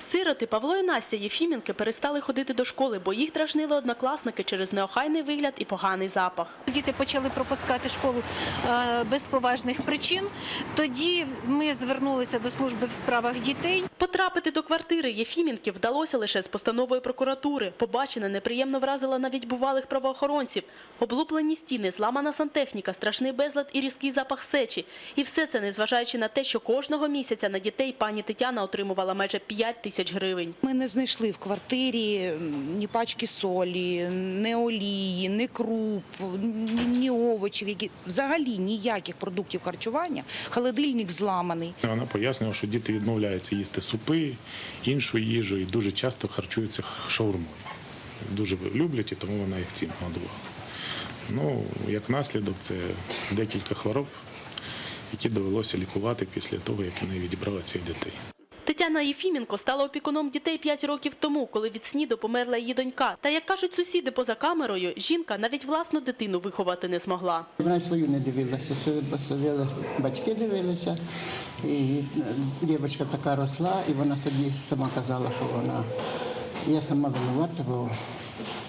Сироти Павло і Настя Єфімінки перестали ходити до школи, бо їх дражнили однокласники через неохайний вигляд і поганий запах. Діти почали пропускати школу е, без поважних причин. Тоді ми звернулися до служби в справах дітей. Потрапити до квартири Єфімінки вдалося лише з постановою прокуратури. Побачене неприємно вразило навіть бувалих правоохоронців. Облуплені стіни, зламана сантехніка, страшний безлад і різкий запах сечі. І все це незважаючи на те, що кожного місяця на дітей пані Тетяна отримувала майже 5 тисяч гривень. Ми не знайшли в квартирі ні пачки солі, ні олії, ні круп, ні, ні овочів, які взагалі ніяких продуктів харчування. Холодильник зламаний. Вона пояснювала, що діти відмовляються їсти супи, іншу їжу і дуже часто харчуються шаурмою. Дуже люблять і тому вона їх цим годувала. Ну, як наслідок, це декілька хвороб, які довелося лікувати після того, як вона відібрала цих дітей. Тетяна Єфіменко стала опікуном дітей 5 років тому, коли від СНІДу померла її донька. Та, як кажуть сусіди поза камерою, жінка навіть власну дитину виховати не змогла. Вона свою не дивилася, свою посадила, батьки дивилися. І дівчинка така росла, і вона собі сама казала, що вона я сама винувата, бо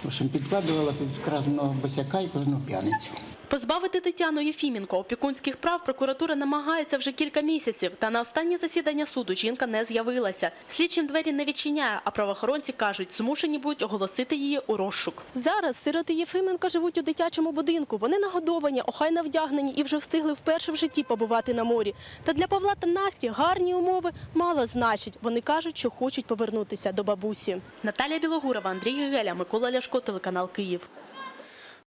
в підкладувала під кразного босяка і кожну п'яницю. Позбавити Тетяну Єфіменко опікунських прав прокуратура намагається вже кілька місяців. Та на останнє засідання суду жінка не з'явилася. Слідчим двері не відчиняє, а правоохоронці кажуть, змушені будуть оголосити її у розшук. Зараз сироти Єфименка живуть у дитячому будинку. Вони нагодовані, охайно вдягнені і вже встигли вперше в житті побувати на морі. Та для Павла та Насті гарні умови мало значать. Вони кажуть, що хочуть повернутися до бабусі. Наталія Білогурова, Андрій Гегеля, Микола Ляшко, телеканал Київ.